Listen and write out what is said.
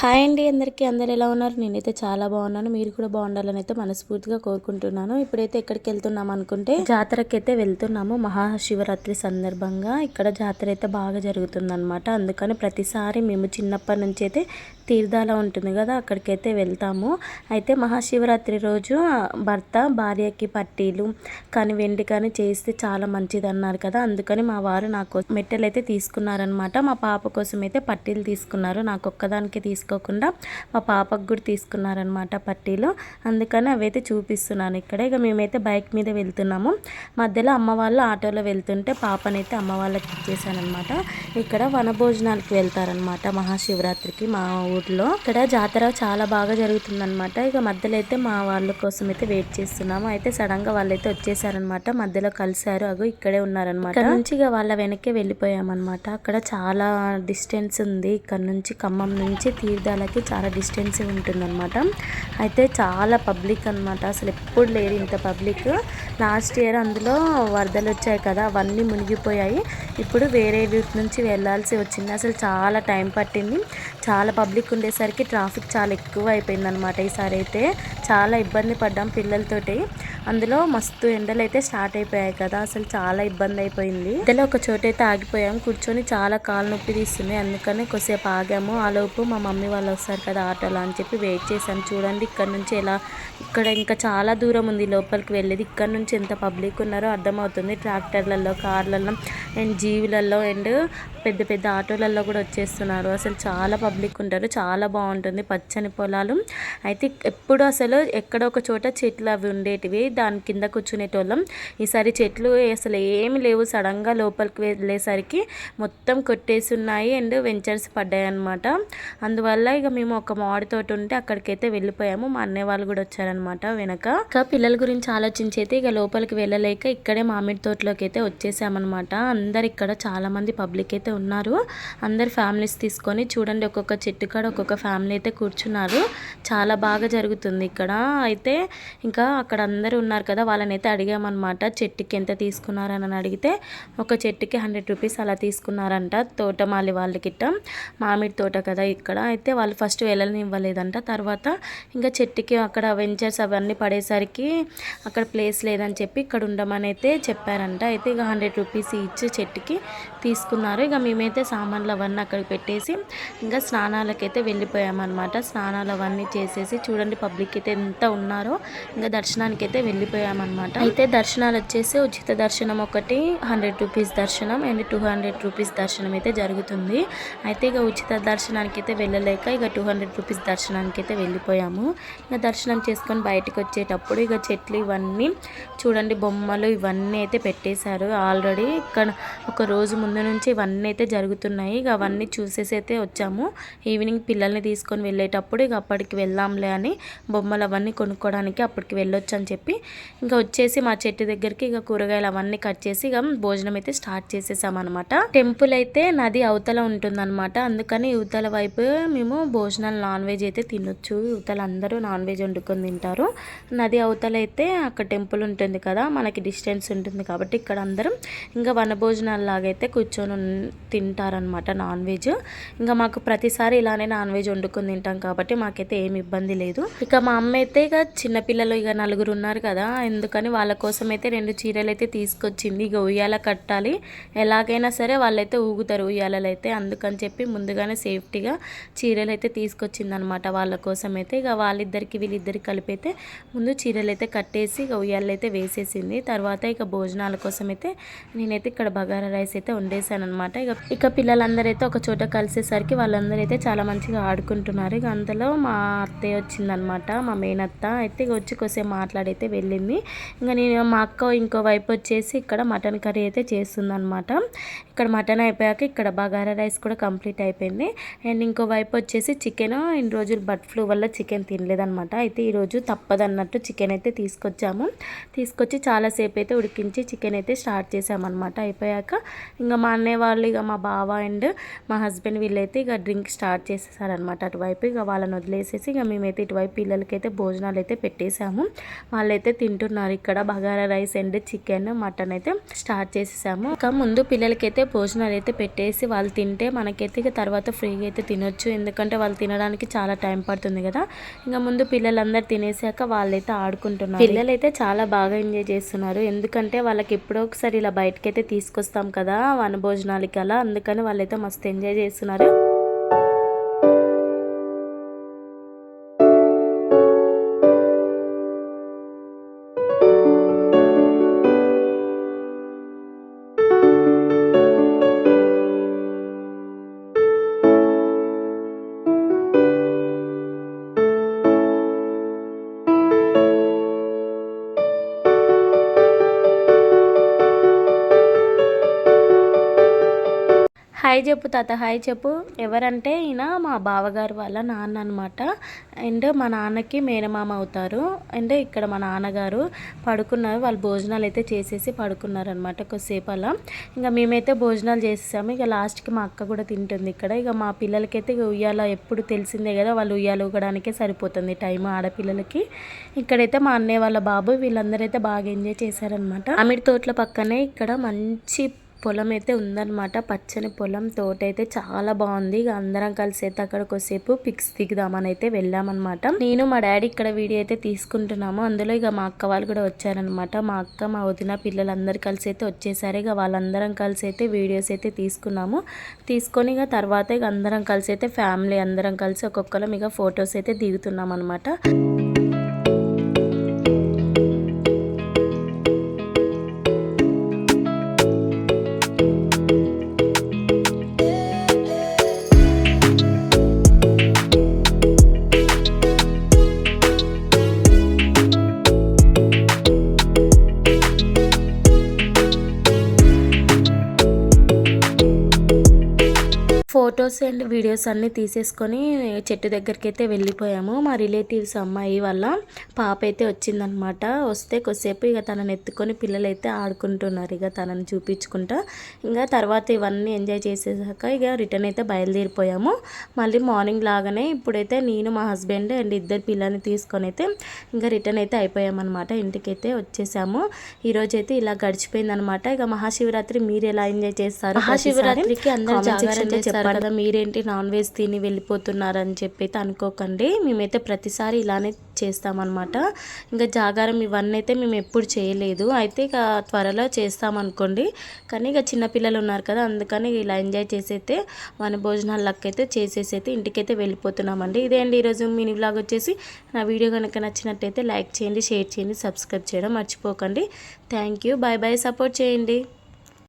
Hi అండి అందరికీ. అందరు ఎలా ఉన్నారు? నేనైతే చాలా బాగున్నాను. మీరు కూడా బాగుండాలని అయితే మనస్ఫూర్తిగా కోరుకుంటున్నాను. ఇప్పుడైతే ఎక్కడికి వెళ్తున్నాం అనుకుంటే జాతరకి అయితే వెళ్తున్నాము. మహాశివరాత్రి సందర్భంగా. ఇక్కడ జాతర అయితే బాగా జరుగుతుందనమాట అందుకని ప్రతిసారి మేము చిన్నప్పటి నుంచి అయితే తీర్థాల ఉంటుంది కదా అక్కడికైతే వెళ్తాము. అయితే మహాశివరాత్రి రోజు భర్త భార్యకి పట్టీలు కానీ వెండి కానీ చేస్తే చాలా మంచిది అన్నారు కదా. అందుకని మా వారు నాకు మెట్టెలు అయితే తీసుకున్నారనమాట మా పాప కోసం అయితే పట్టీలు తీసుకున్నారు. నాకు ఒక్కదానికి తీసుకోకుండా మా పాపకు కూడా తీసుకున్నారనమాట పట్టీలో. అందుకని అవైతే చూపిస్తున్నాను ఇక్కడ. ఇక మేమైతే బైక్ మీద వెళ్తున్నాము. మధ్యలో అమ్మ వాళ్ళు ఆటోలో వెళ్తుంటే పాపనైతే అమ్మ వాళ్ళకి ఇచ్చేసానమాట ఇక్కడ వనభోజనాలకు వెళ్తారనమాట మహాశివరాత్రికి మా ఊర్లో. ఇక్కడ జాతర చాలా బాగా జరుగుతుందన్నమాట. ఇక మధ్యలో అయితే మా వాళ్ళ కోసం అయితే వెయిట్ చేస్తున్నాము. అయితే సడన్గా వాళ్ళైతే వచ్చేసారనమాట మధ్యలో కలిసారు అగో ఇక్కడే ఉన్నారనమాట ఇక్కడ నుంచి ఇక వాళ్ళ వెనక్కి వెళ్ళిపోయామన్నమాట. అక్కడ చాలా డిస్టెన్స్ ఉంది. ఇక్కడ నుంచి ఖమ్మం నుంచి తీర్థాలకి చాలా డిస్టెన్స్ ఉంటుందన్నమాట. అయితే చాలా పబ్లిక్ అనమాట అసలు ఎప్పుడు లేరు ఇంత పబ్లిక్. లాస్ట్ ఇయర్ అందులో వరదలు వచ్చాయి కదా అవన్నీ మునిగిపోయాయి. ఇప్పుడు వేరే రూట్ నుంచి వెళ్ళాల్సి వచ్చింది. అసలు చాలా టైం పట్టింది. చాలా పబ్లిక్ ఉండేసరికి ట్రాఫిక్ చాలా ఎక్కువ అయిపోయిందనమాట ఈసారి అయితే. చాలా ఇబ్బంది పడ్డాం పిల్లలతోటి. అందులో మస్తు ఎండలు అయితే స్టార్ట్ అయిపోయాయి కదా అసలు చాలా ఇబ్బంది అయిపోయింది. ఇంతలో ఒక చోట అయితే ఆగిపోయాం కూర్చొని చాలా కాలు నొప్పి తీస్తుంది అందుకని కొద్దిసేపు ఆగాము. ఆ లోపు మా మమ్మీ వాళ్ళు వస్తారు కదా ఆటోలో అని చెప్పి వెయిట్ చేశాను చూడండి ఇక్కడ నుంచి ఎలా ఇక్కడ ఇంకా చాలా దూరం ఉంది లోపలికి వెళ్ళేది. ఇక్కడ నుంచి ఎంత పబ్లిక్ ఉన్నారో అర్థమవుతుంది. ట్రాక్టర్లలో కార్లలో అండ్ జీవులలో అండ్ పెద్ద పెద్ద ఆటోలలో కూడా వచ్చేస్తున్నారు. అసలు చాలా పబ్లిక్ ఉంటారు చాలా బాగుంటుంది. పచ్చని పొలాలు. అయితే ఎప్పుడు అసలు ఎక్కడ ఒక చోట చెట్లు అవి ఉండేటివి. దాని కింద కూర్చునేటోళ్ళం. ఈసారి చెట్లు అసలు ఏమి లేవు. సడన్గా లోపలికి వెళ్ళేసరికి మొత్తం కొట్టేసి ఉన్నాయి అండ్ వెంచర్స్ పడ్డాయి అనమాట అందువల్ల ఇక మేము ఒక మామిడి తోట ఉంటే అక్కడికైతే వెళ్ళిపోయాము. మా అన్నయ్య వాళ్ళు కూడా వచ్చారనమాట వెనక. ఇంకా పిల్లల గురించి ఆలోచించైతే ఇక లోపలికి వెళ్ళలేక ఇక్కడే మామిడి తోటలోకి అయితే వచ్చేసామన్నమాట. అందరు ఇక్కడ చాలా మంది పబ్లిక్ అయితే ఉన్నారు. అందరు ఫ్యామిలీస్ తీసుకొని చూడండి ఒక్కొక్క చెట్టు కాడ ఒక్కొక్క ఫ్యామిలీ అయితే కూర్చున్నారు. చాలా బాగా జరుగుతుంది ఇక్కడ. అయితే ఇంకా అక్కడ అందరూ ఉన్నారు కదా వాళ్ళని అయితే అడిగామన్నమాట చెట్టుకి ఎంత తీసుకున్నారని అడిగితే ఒక చెట్టుకి హండ్రెడ్ రూపీస్ అలా తీసుకున్నారంట తోటమాలి వాళ్ళకిట్ట మామిడి తోట కదా ఇక్కడ. అయితే వాళ్ళు ఫస్ట్ వెళ్ళనివ్వలేదంట తర్వాత ఇంకా చెట్టుకి అక్కడ వెంచర్స్ అవన్నీ పడేసరికి అక్కడ ప్లేస్ లేదని చెప్పి ఇక్కడ ఉండమని అయితే చెప్పారంట. అయితే ఇక హండ్రెడ్ రూపీస్ ఇచ్చి చెట్టుకి తీసుకున్నారు. ఇక మేమైతే సామాన్లు అవన్నీ అక్కడ పెట్టేసి ఇంకా స్నానాలకైతే వెళ్ళిపోయామన్నమాట. స్నానాలు అవన్నీ చేసేసి చూడండి పబ్లిక్ అయితే ఎంత ఉన్నారో. ఇంకా దర్శనానికి అయితే వెళ్ళిపోయామన్నమాట. అయితే దర్శనాలు వచ్చేసి ఉచిత దర్శనం ఒకటి హండ్రెడ్ రూపీస్ దర్శనం అండ్ టూ హండ్రెడ్ రూపీస్ దర్శనం అయితే జరుగుతుంది. అయితే ఇక ఉచిత దర్శనానికి అయితే వెళ్ళలేక ఇక టూ హండ్రెడ్ రూపీస్ దర్శనానికి అయితే వెళ్ళిపోయాము. ఇక దర్శనం చేసుకొని బయటకు వచ్చేటప్పుడు ఇక చెట్లు ఇవన్నీ చూడండి బొమ్మలు ఇవన్నీ అయితే పెట్టేశారు. ఆల్రెడీ ఇక్కడ ఒక రోజు ముందు నుంచి ఇవన్నీ అయితే జరుగుతున్నాయి. ఇక అవన్నీ చూసేసి అయితే వచ్చాము. ఈవినింగ్ పిల్లల్ని తీసుకొని వెళ్ళేటప్పుడు ఇక అప్పటికి వెళ్దాంలే అని బొమ్మలు అవన్నీ కొనుక్కోవడానికి అప్పటికి వెళ్ళొచ్చు అని చెప్పి ఇంకా వచ్చేసి మా చెట్టు దగ్గరికి ఇక కూరగాయలు అవన్నీ కట్ చేసి ఇక భోజనం అయితే స్టార్ట్ చేసేసామన్నమాట టెంపుల్ అయితే నది అవతల ఉంటుందన్నమాట. అందుకని యువతల వైపు మేము భోజనాలు నాన్ వెజ్ అయితే తినొచ్చు. యువతలు అందరూ నాన్ వెజ్ వండుకొని తింటారు. నది అవతల అయితే అక్కడ టెంపుల్ ఉంటుంది కదా మనకి డిస్టెన్స్ ఉంటుంది కాబట్టి ఇక్కడ అందరం ఇంకా వన భోజనాలు లాగైతే కూర్చొని తింటారనమాట నాన్ వెజ్. ఇంకా మాకు ప్రతిసారి ఇలానే నాన్ వెజ్ వండుకొని తింటాం కాబట్టి మాకైతే ఏమి ఇబ్బంది లేదు. ఇక మా అమ్మ అయితే ఇక చిన్నపిల్లలు ఇక నలుగురు ఉన్నారు కదా ఎందుకని వాళ్ళ కోసం అయితే రెండు చీరలు అయితే తీసుకొచ్చింది. ఇక ఉయ్యాల కట్టాలి. ఎలాగైనా సరే వాళ్ళైతే ఊగుతారు ఉయ్యాలలో అయితే అందుకని చెప్పి ముందుగానే సేఫ్టీగా చీరలు అయితే తీసుకొచ్చింది అనమాట వాళ్ళ కోసం అయితే ఇక వాళ్ళిద్దరికి వీళ్ళిద్దరికి కలిపి అయితే ముందు చీరలు అయితే కట్టేసి ఇక ఉయ్యాలైతే వేసేసింది. తర్వాత ఇక భోజనాల కోసం అయితే నేనైతే ఇక్కడ బగారా రైస్ అయితే వండేసాను అనమాట ఇక ఇక పిల్లలందరూ అయితే ఒక చోట కలిసేసరికి వాళ్ళందరూ అయితే చాలా మంచిగా ఆడుకుంటున్నారు. ఇక అందులో మా అత్తయ్య వచ్చిందనమాట మా మేనత్త అయితే ఇక వచ్చి కొద్దిసేపు మాట్లాడైతే వెళ్ళింది. ఇంకా నేను మా అక్క ఇంకో వైపు వచ్చేసి ఇక్కడ మటన్ కర్రీ అయితే చేస్తుంది అనమాట ఇక్కడ మటన్ అయిపోయాక ఇక్కడ బగారా రైస్ కూడా కంప్లీట్ అయిపోయింది. అండ్ ఇంకో వైపు వచ్చేసి చికెన్ ఇన్ని రోజులు బర్డ్ ఫ్లూ వల్ల చికెన్ తినలేదనమాట అయితే ఈరోజు తప్పదన్నట్టు చికెన్ అయితే తీసుకొచ్చాము. తీసుకొచ్చి చాలాసేపు అయితే ఉడికించి చికెన్ అయితే స్టార్ట్ చేసామన్నమాట. అయిపోయాక ఇంకా మా అన్నయ్య వాళ్ళు ఇక మా బావ అండ్ మా హస్బెండ్ వీళ్ళైతే ఇక డ్రింక్ స్టార్ట్ చేసేసారనమాట అటువైపు. ఇక వాళ్ళని వదిలేసేసి ఇక మేమైతే ఇటువైపు పిల్లలకైతే భోజనాలు అయితే పెట్టేశాము వాళ్ళైతే తింటున్నారు ఇక్కడ bagara rice and chicken mutton అయితే స్టార్ట్ చేసేసాము. ఇక ముందు పిల్లలకైతే భోజనాలు అయితే పెట్టేసి వాళ్ళు తింటే మనకైతే ఇక తర్వాత ఫ్రీగా అయితే తినొచ్చు. ఎందుకంటే వాళ్ళు తినడానికి చాలా టైం పడుతుంది కదా. ఇంకా ముందు పిల్లలందరూ తినేసాక వాళ్ళైతే ఆడుకుంటున్నారు. పిల్లలు అయితే చాలా బాగా ఎంజాయ్ చేస్తున్నారు. ఎందుకంటే వాళ్ళకి ఎప్పుడో ఒకసారి ఇలా బయటకైతే తీసుకొస్తాం కదా. వనభోజనాలకి అలా అందుకని వాళ్ళైతే మస్తు ఎంజాయ్ చేస్తున్నారు. హాయ్ చెప్పు తాత హాయ్ చెప్పు. ఎవరంటే ఈయన మా బావగారు వాళ్ళ నాన్న అనమాట అండ్ మా నాన్నకి మేనమామ అవుతారు. అండ్ ఇక్కడ మా నాన్నగారు పడుకున్నారు. వాళ్ళు భోజనాలు అయితే చేసేసి పడుకున్నారనమాట కొద్దిసేపు అలా ఇంకా మేమైతే భోజనాలు చేసేసాము. ఇక లాస్ట్కి మా అక్క కూడా తింటుంది ఇక్కడ. ఇక మా పిల్లలకైతే ఇక ఉయ్యాల ఎప్పుడు తెలిసిందే కదా వాళ్ళు ఉయ్యాలు ఊగడానికే సరిపోతుంది టైం ఆడపిల్లలకి. ఇక్కడైతే మా అన్నయ్య వాళ్ళ బాబు వీళ్ళందరూ అయితే బాగా ఎంజాయ్ చేశారనమాట అమిడి తోటల పక్కనే ఇక్కడ మంచి పొలం అయితే ఉందన్నమాట. పచ్చని పొలం తోట అయితే చాలా బాగుంది. ఇక అందరం కలిసి అయితే అక్కడ కొద్దిసేపు పిక్స్ దిగుదామని అయితే వెళ్ళామన్నమాట. నేను మా డాడీ ఇక్కడ వీడియో అయితే తీసుకుంటున్నాము. అందులో ఇక మా అక్క వాళ్ళు కూడా వచ్చారనమాట మా అక్క మా వదిన పిల్లలందరూ కలిసి అయితే వచ్చేసారు. ఇక వాళ్ళందరం కలిసి అయితే వీడియోస్ అయితే తీసుకున్నాము. తీసుకొని ఇక తర్వాత ఇక అందరం కలిసి అయితే ఫ్యామిలీ అందరం కలిసి ఒక్కొక్కరం ఇక ఫొటోస్ అయితే దిగుతున్నాం అనమాట ఫొటోస్ అండ్ వీడియోస్ అన్నీ తీసేసుకొని చెట్టు దగ్గరికి అయితే వెళ్ళిపోయాము. మా రిలేటివ్స్ అమ్మాయి వల్ల పాప అయితే వచ్చిందనమాట. వస్తే కొద్దిసేపు ఇక తనని ఎత్తుకొని పిల్లలు అయితే ఆడుకుంటున్నారు. ఇక తనని చూపించుకుంటా ఇంకా తర్వాత ఇవన్నీ ఎంజాయ్ చేసేసాక ఇక రిటర్న్ అయితే బయలుదేరిపోయాము. మళ్ళీ మార్నింగ్ లాగానే ఇప్పుడైతే నేను మా హస్బెండ్ అండ్ ఇద్దరు పిల్లల్ని తీసుకొని అయితే ఇంకా రిటర్న్ అయితే అయిపోయామన్నమాట ఇంటికైతే వచ్చేసాము. ఈరోజు అయితే ఇలా గడిచిపోయిందనమాట. ఇక మహాశివరాత్రి మీరు ఎలా ఎంజాయ్ చేస్తారు మహాశివరాత్రికి అందరూ జాగ్రత్త చేస్తారు కదా మీరేంటి నాన్ వెజ్ తిని వెళ్ళిపోతున్నారని చెప్పి అయితే అనుకోకండి. మేమైతే ప్రతిసారి ఇలానే చేస్తామన్నమాట. ఇంకా జాగారం ఇవన్నీ అయితే మేము ఎప్పుడు చేయలేదు. అయితే ఇక త్వరలో చేస్తామనుకోండి. కానీ ఇక చిన్నపిల్లలు ఉన్నారు కదా అందుకని ఇలా ఎంజాయ్ చేసి అయితే మన భోజనాలకు అయితే చేసేసి అయితే ఇంటికైతే వెళ్ళిపోతున్నామండి. ఇదే అండి ఈరోజు మినీ వ్లాగ్ వచ్చేసి. నా వీడియో కనుక నచ్చినట్టయితే లైక్ చేయండి షేర్ చేయండి సబ్స్క్రైబ్ చేయడం మర్చిపోకండి. Thank you. Bye bye. Support చేయండి.